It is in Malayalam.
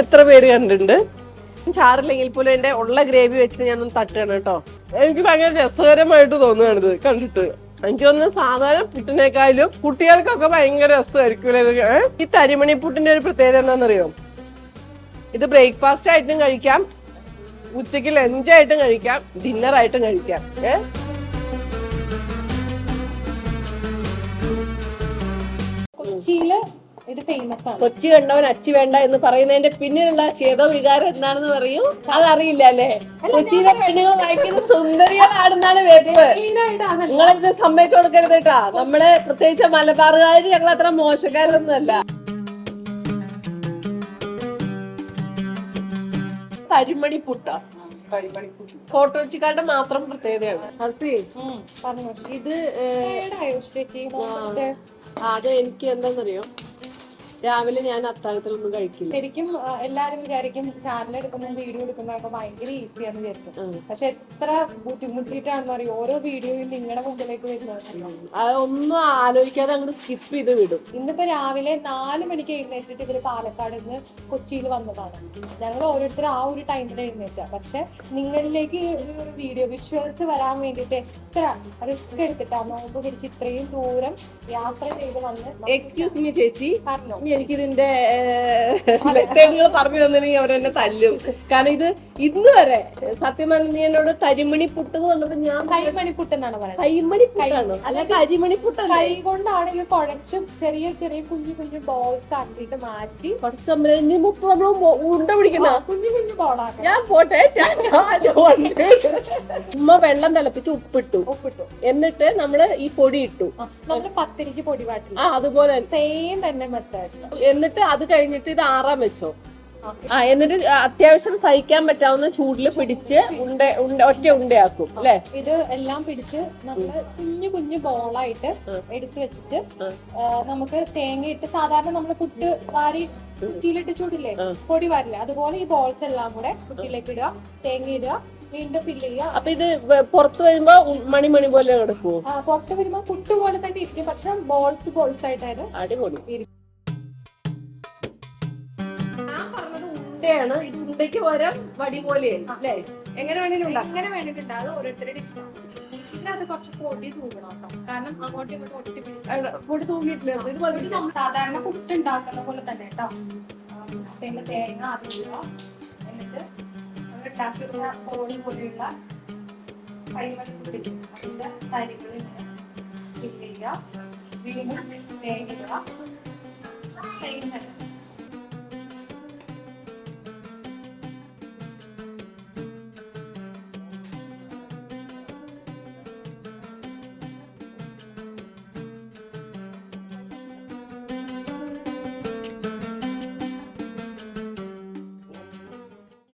എത്ര പേര് കണ്ടിട്ടുണ്ട്? ചാറില്ലെങ്കിൽ പോലും എന്റെ ഉള്ള ഗ്രേവി വെച്ചിട്ട് ഞാനൊന്ന് തട്ടുകയാണ് കേട്ടോ. എനിക്ക് ഭയങ്കര രസകരമായിട്ട് തോന്നുകയാണിത് കണ്ടിട്ട്. എനിക്ക് തോന്നുന്നു സാധാരണ പുട്ടിനേക്കാളും കുട്ടികൾക്കൊക്കെ ഭയങ്കര രസമായിരിക്കും ഈ തരിമണി പുട്ടിന്റെ ഒരു പ്രത്യേകത എന്താണെന്നറിയോ? ഇത് ബ്രേക്ക്ഫാസ്റ്റ് ആയിട്ടും കഴിക്കാം. ഉച്ചയ്ക്ക് ലഞ്ചായിട്ടും കഴിക്കാം. ഡിന്നർ ആയിട്ടും കഴിക്കാം. ഏ? കൊച്ചിയിൽ ഇത് ഫേമസ് ആണ്. കൊച്ചി കണ്ടവൻ അച്ചി വേണ്ട എന്ന് പറയുന്നതിന്റെ പിന്നിലുള്ള ചേതോ വികാരം എന്താണെന്ന് പറയൂ? അതറിയില്ല അല്ലേ? കൊച്ചിയിലെ പെണ്ണുങ്ങൾ വായിക്കുന്ന സുന്ദരികളാണെന്നാണ് വെപ്പ്. നിങ്ങൾ ഇത് സമ്മതിച്ചു കൊടുക്കരുത് കേട്ടാ? നമ്മൾ പ്രത്യേകിച്ച് മലബാറുകാർ ഞങ്ങൾ അത്ര മോശക്കാരൊന്നും അല്ല. തരിമണി പുട്ട. ഫോട്ടോച്ചിക്കാരുടെ മാത്രം പ്രത്യേകതയാണ്. ഹസി ഇത് അത് എനിക്ക് എന്താന്നറിയോ? രാവിലെ ഞാൻ അത്താഴത്തിലൊന്നും കഴിക്കില്ല. ശരിക്കും എല്ലാരും വിചാരിക്കും ചാനൽ എടുക്കുന്ന വീഡിയോ എടുക്കുന്നതൊക്കെ ഭയങ്കര ഈസിയാന്ന് വിചാരിക്കും. പക്ഷെ എത്ര ബുദ്ധിമുട്ടിയിട്ടാണെന്ന് പറയും ഓരോ വീഡിയോയും നിങ്ങളുടെ മുമ്പിലേക്ക് വരുന്നത് അതൊന്നും ആലോചിക്കാതെ അങ്ങോട്ട് സ്കിപ്പ് ചെയ്ത് വിടും. ഇന്നിപ്പോ രാവിലെ നാല് മണിക്ക് എഴുന്നേറ്റിട്ട് ഇവർ പാലക്കാട് നിന്ന് കൊച്ചിയിൽ വന്നതാണ്. ഞങ്ങൾ ഓരോരുത്തർ ആ ഒരു ടൈമിൽ എഴുന്നേറ്റ. പക്ഷെ നിങ്ങളിലേക്ക് ഒരു വീഡിയോ വിഷ്വൽസ് വരാൻ വേണ്ടിട്ട് എത്ര റിസ്ക് എടുത്തിട്ടാ? നോമ്പ് പിടിച്ച് ഇത്രയും ദൂരം യാത്ര ചെയ്ത് വന്ന് എക്സ്ക്യൂസ് മീ ചേച്ചി. പറഞ്ഞോ? എനിക്കിതിന്റെ മെത്തേഡുകൾ പറഞ്ഞു തന്നില്ലെങ്കിൽ അവരെന്നെ തല്ലും. കാരണം ഇത് ഇന്ന് വരെ സത്യം പറഞ്ഞ നീ എന്നോട് കരിമണി പുട്ട് എന്ന് പറഞ്ഞപ്പോ ഞാൻ കൈമണി പുട്ടെന്നാണ് പറയുന്നത്. കൈമണി പുട്ടാണ്. അല്ല കരിമണി പുട്ടല്ല? കൈ കൊണ്ടാണെങ്കിൽ കുഴച്ചും ചെറിയ ചെറിയ കുഞ്ഞു കുഞ്ഞു ബോൾസ് ആക്കിയിട്ട് മാറ്റി കുറച്ച് മുപ്പ് നമ്മൾ ഉണ്ട പിടിക്കുന്ന. കുഞ്ഞു കുഞ്ഞു ബോളാണ് ഞാൻ പോട്ടെ. ഉമ്മ വെള്ളം തിളപ്പിച്ച് ഉപ്പിട്ടു. ഉപ്പിട്ടു. എന്നിട്ട് നമ്മൾ ഈ പൊടി ഇട്ടു. നമ്മൾ പത്തിരിക്ക് പൊടി വാട്ടി ആ അതുപോലെ സെയിം തന്നെ മെത്തേഡ് എന്നിട്ട് അത് കഴിഞ്ഞിട്ട് ഇത് ആറാൻ വെച്ചോ. ആ എന്നിട്ട് അത്യാവശ്യം സഹിക്കാൻ പറ്റാവുന്ന ചൂടിൽ പിടിച്ച് ഉണ്ട ഉണ്ട ഒറ്റ ഉണ്ടയാക്കും അല്ലെ? ഇത് എല്ലാം പിടിച്ച് നമ്മൾ കുഞ്ഞു കുഞ്ഞു ബോളായിട്ട് എടുത്ത് വെച്ചിട്ട് നമുക്ക് തേങ്ങ ഇട്ട് സാധാരണ നമ്മൾ പുട്ട് വാരി കുറ്റിയിലിട്ട് ചൂടില്ലേ. പൊടി വാരില്ലേ? അതുപോലെ ഈ ബോൾസ് എല്ലാം കൂടെ കുട്ടിയിലേക്ക് ഇടുക തേങ്ങ ഇടുക വീണ്ടും ഫില്ല് ചെയ്യുക. അപ്പൊ ഇത് പുറത്ത് വരുമ്പോ ഉ- മണി മണി പോലെ കിടക്കുവോ? ആ, പുറത്ത് വരുമ്പോ പുട്ട് പോലെ തന്നെ ഇരിക്കും. പക്ഷെ ബോൾസ് ബോൾസ് ആയിട്ടാണ് അടിപൊളി. ഉണ്ടയാണ് ഇത് ഉണ്ടയ്ക്ക് പകരം വടി പോലെയാണ് അല്ലേ? എങ്ങനെ വേണേലും ഉണ്ടാക്കാം എങ്ങനെ വേണ്ടിയിട്ടുണ്ട് അത് ഓരോരുത്തരുടെ ഇഷ്ടമാണ് പിന്നെ അത് കുറച്ച് പൊടി തൂക്കണം കേട്ടോ കാരണം അങ്ങോട്ടും ഇങ്ങോട്ടും ഒട്ടി പിടിക്കും അവിടെ പൊടി തൂങ്ങിയിട്ടില്ല? ഇത് മതി നമ്മൾ സാധാരണ പുട്ട് ഉണ്ടാക്കുന്ന പോലെ തന്നെ കേട്ടോ തേങ്ങ തേങ്ങ എന്നിട്ട് പോലെയുള്ള കൈമണി അതിന്റെ തരികൾ ഇങ്ങനെ ചെയ്യുക. വീണ്ടും തേങ്ങ തന്നെ.